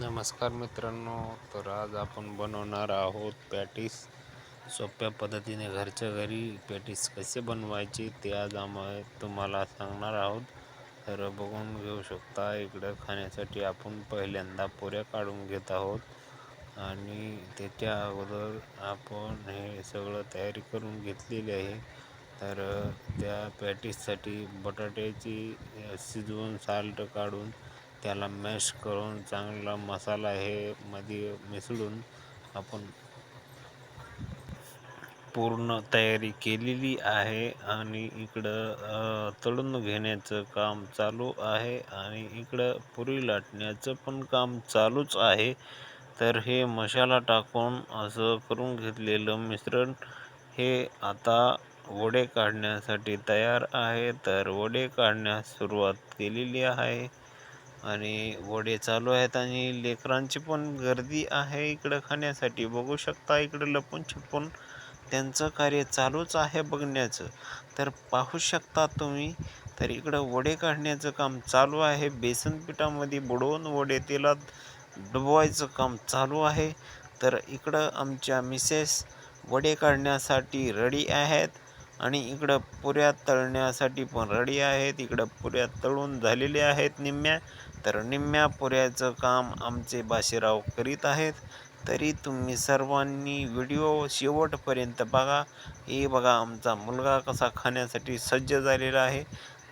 नमस्कार मित्रांनो तर आज आपण बनवणार आहोत पॅटीस. सोप्या पद्धतीने घरच्या घरी पॅटीस कसे बनवायचे ते आज आम्हा तुम्हाला सांगणार आहोत. तर बघून घेऊ शकता इकडं खाण्यासाठी आपण पहिल्यांदा पुऱ्या काढून घेत आहोत. आणि त्याच्या अगोदर आपण हे सगळं तयारी करून घेतलेली आहे. तर त्या पॅटीससाठी बटाट्याची शिजवून साल्ट काढून त्याला मॅश करून चांगला मसाला हे मध्ये मिसळून आपण पूर्ण तयारी केलेली आहे आणि इकडं तळून घेण्याचं काम चालू आहे आणि इकडं पुरी लाटण्याचं पण काम चालूच आहे. तर हे मसाला टाकून असं करून घेतलेलं मिश्रण हे आता वडे काढण्यासाठी तयार आहे. तर वडे काढण्यास सुरुवात केलेली आहे. आणि वडे चालू आहेत आणि लेकरांची पण गर्दी आहे इकडं खाण्यासाठी. बघू शकता इकडं लपून छपून त्यांचं कार्य चालूच आहे बघण्याचं. तर पाहू शकता तुम्ही तर इकडं वडे काढण्याचं काम चालू आहे. बेसन पिठामध्ये बुडवून वडे तेलात डुबवायचं काम चालू आहे. तर इकडं आमच्या मिसेस वडे काढण्यासाठी रेडी आहेत आणि इकडं पुऱ्या तळण्यासाठी पण रेडी आहेत. इकडं पुऱ्या तळून झालेल्या आहेत निम्म्या. तर निम्म्या पुऱ्याचं काम आमचे बाशीराव करीत आहेत. तरी तुम्ही सर्वांनी व्हिडिओ शेवटपर्यंत बघा. हे बघा आमचा मुलगा कसा खाण्यासाठी सज्ज झालेला आहे.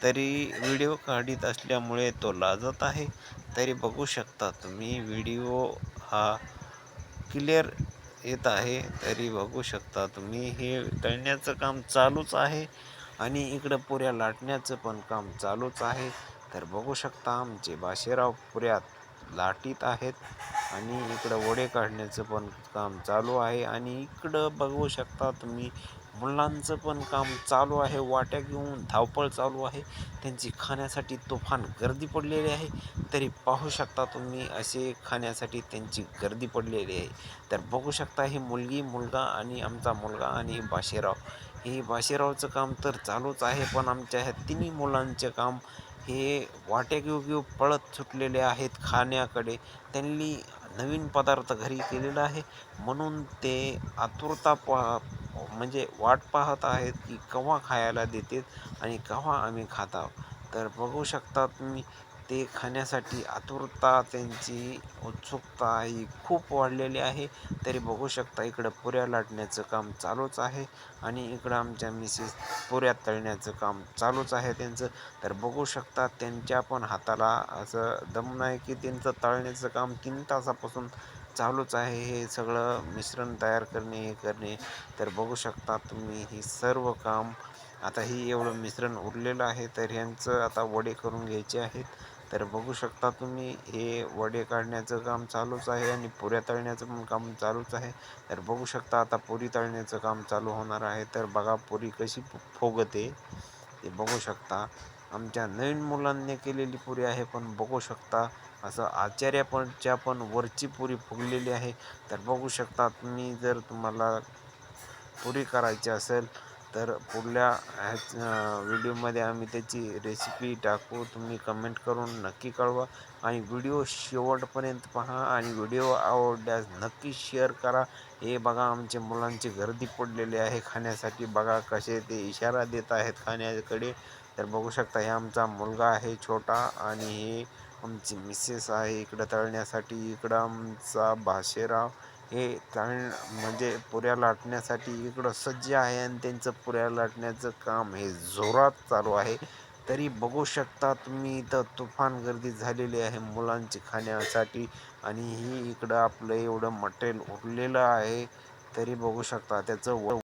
तरी व्हिडिओ काढीत असल्यामुळे तो लाजत आहे. तरी बघू शकता तुम्ही व्हिडिओ हा क्लिअर येत आहे. तरी बघू शकता तुम्ही हे तळण्याचं काम चालूच आहे. आणि इकडं पुऱ्या लाटण्याचं पण काम चालूच आहे. तर बघू शकता आमचे बाशेराव पुऱ्यात लाटीत आहेत आणि इकडं वडे काढण्याचं पण काम चालू आहे आणि इकडं बघू शकता तुम्ही मुलांचं पण काम चालू आहे वाट्या घेऊन धावपळ चालू आहे. त्यांची खाण्यासाठी तुफान गर्दी पडलेली आहे. तरी पाहू शकता तुम्ही असे खाण्यासाठी त्यांची गर्दी पडलेली आहे. तर बघू शकता ही मुलगी मुलगा आणि आमचा मुलगा आणि बाशेराव. हे बाशेरावचं काम तर चालूच आहे पण आमच्या ह्या तिन्ही मुलांचे काम हे वाट्या पळत सुटलेले आहेत खाण्याकडे. त्यांनी नवीन पदार्थ घरी केलेला आहे. म्हणून ते आतुरता पा म्हणजे वाट पाहत आहेत की केव्हा खायला देतात आणि केव्हा आम्ही खाता तर बघू शकता तुम्ही ते खाण्यासाठी आतुरता त्यांची उत्सुकता ही खूप वाढलेली आहे. तरी बघू शकता इकडं पुऱ्या लाटण्याचं काम चालूच आहे आणि इकडं आमच्या मिसेस पुऱ्या तळण्याचं काम चालूच आहे त्यांचं. तर बघू शकता त्यांच्या पण हाताला असं दम नाही की त्यांचं तळण्याचं काम तीन तासापासून चालूच आहे. हे सगळं मिश्रण तयार करणे हे करणे. तर बघू शकता तुम्ही ही सर्व काम आता ही एवढं मिश्रण उरलेलं आहे तर ह्यांचं आता वडे करून घ्यायचे आहेत. तर बघू शकता तुम्ही हे वडे काढण्याचं काम चालूच आहे आणि पुऱ्या तळण्याचं पण काम चालूच आहे. तर बघू शकता आता पुरी तळण्याचं काम चालू होणार आहे. तर बघा पुरी कशी फोगते. ते बघू शकता. आमच्या नवीन मुलांनी केलेली पुरी आहे पण बघू शकता असं आचार्यापणच्या पण वरची पुरी फुगलेली आहे. तर बघू शकता तुम्ही जर तुम्हाला पुरी करायची असेल तर पुढल्या ह्याच व्हिडिओमध्ये आम्ही त्याची रेसिपी टाकू. तुम्ही कमेंट करून नक्की कळवा. आणि व्हिडिओ शेवटपर्यंत पहा आणि व्हिडिओ आवडल्यास नक्की शेअर करा. हे बघा आमच्या मुलांची गर्दी पडलेली आहे खाण्यासाठी. बघा कसे ते इशारा देत आहेत खाण्याकडे. तर बघू शकता हे आमचा मुलगा आहे छोटा आणि हे आमची मिसेस आहे इकडं तळण्यासाठी. इकडं आमचा भाषेराव हे कारण म्हणजे पुऱ्या लाटण्यासाठी इकडं सज्ज आहे आणि त्यांचं पुऱ्या लाटण्याचं काम हे जोरात चालू आहे. तरी बघू शकता तुम्ही इथं तुफान गर्दी झालेली आहे मुलांची खाण्यासाठी आणि ही इकडं आपलं एवढं मटेरियल उरलेलं आहे. तरी बघू शकता त्याचं व